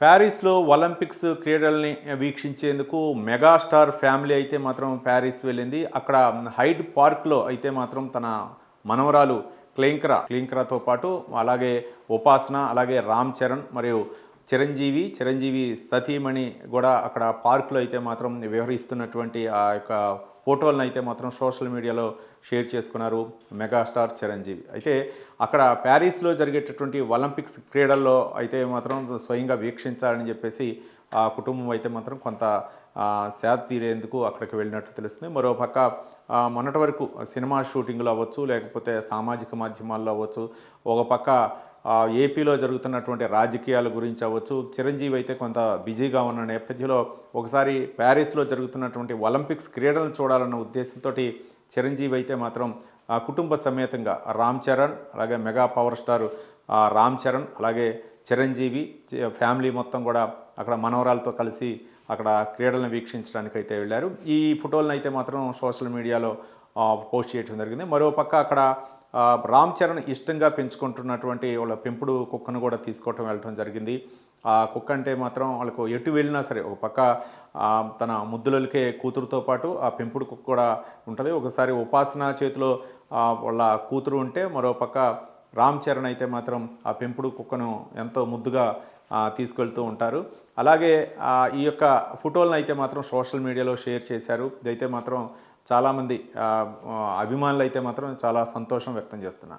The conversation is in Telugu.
ప్యారిస్లో ఒలింపిక్స్ క్రీడల్ని వీక్షించేందుకు మెగాస్టార్ ఫ్యామిలీ అయితే మాత్రం ప్యారిస్ వెళ్ళింది. అక్కడ హైడ్ పార్క్లో అయితే మాత్రం తన మనవరాలు క్లింక్రా క్లింక్రాతో పాటు అలాగే ఉపాసన అలాగే రామ్ చరణ్ మరియు చిరంజీవి చిరంజీవి సతీమణి కూడా అక్కడ పార్కులో అయితే మాత్రం వ్యవహరిస్తున్నటువంటి ఆ యొక్క ఫోటోలను అయితే మాత్రం సోషల్ మీడియాలో షేర్ చేసుకున్నారు మెగాస్టార్ చిరంజీవి. అయితే అక్కడ ప్యారిస్లో జరిగేటటువంటి ఒలింపిక్స్ క్రీడల్లో అయితే మాత్రం స్వయంగా వీక్షించాలని చెప్పేసి ఆ కుటుంబం అయితే మాత్రం కొంత ఆ, సేద తీరేందుకు అక్కడికి వెళ్ళినట్లు తెలుస్తుంది. మరోపక్క మొన్నటి వరకు సినిమా షూటింగ్లు అవ్వచ్చు లేకపోతే సామాజిక మాధ్యమాల్లో అవ్వచ్చు. ఒక పక్క ఏపీలో జరుగుతున్నటువంటి రాజకీయాల గురించి అవ్వచ్చు చిరంజీవి అయితే కొంత బిజీగా ఉన్న నేపథ్యంలో ఒకసారి ప్యారిస్లో జరుగుతున్నటువంటి ఒలింపిక్స్ క్రీడలను చూడాలన్న ఉద్దేశంతో చిరంజీవి అయితే మాత్రం కుటుంబ సమేతంగా రామ్ చరణ్ అలాగే mega power star Ram Charan అలాగే చిరంజీవి ఫ్యామిలీ మొత్తం కూడా అక్కడ మనవరాలతో కలిసి అక్కడ క్రీడలను వీక్షించడానికి అయితే వెళ్ళారు. ఈ ఫోటోలను అయితే మాత్రం సోషల్ మీడియాలో పోస్ట్ చేయడం జరిగింది. మరోపక్క అక్కడ రామ్ చరణ్ ఇష్టంగా పెంచుకుంటున్నటువంటి వాళ్ళ పెంపుడు కుక్కను కూడా తీసుకోవటం వెళ్ళటం జరిగింది. ఆ కుక్క అంటే మాత్రం వాళ్ళకు ఎటు వెళ్ళినా సరే ఒక పక్క తన ముద్దులకే కూతురుతో పాటు ఆ పెంపుడు కుక్క కూడా ఉంటుంది. ఒకసారి ఉపాసన చేతిలో వాళ్ళ కూతురు ఉంటే మరో పక్క రామ్ చరణ్ అయితే మాత్రం ఆ పెంపుడు కుక్కను ఎంతో ముద్దుగా తీసుకెళ్తూ ఉంటారు. అలాగే ఈ యొక్క ఫోటోలను అయితే మాత్రం సోషల్ మీడియాలో షేర్ చేశారు. ఇదైతే మాత్రం చాలామంది అభిమానులు అయితే మాత్రం చాలా సంతోషం వ్యక్తం చేస్తున్నారు.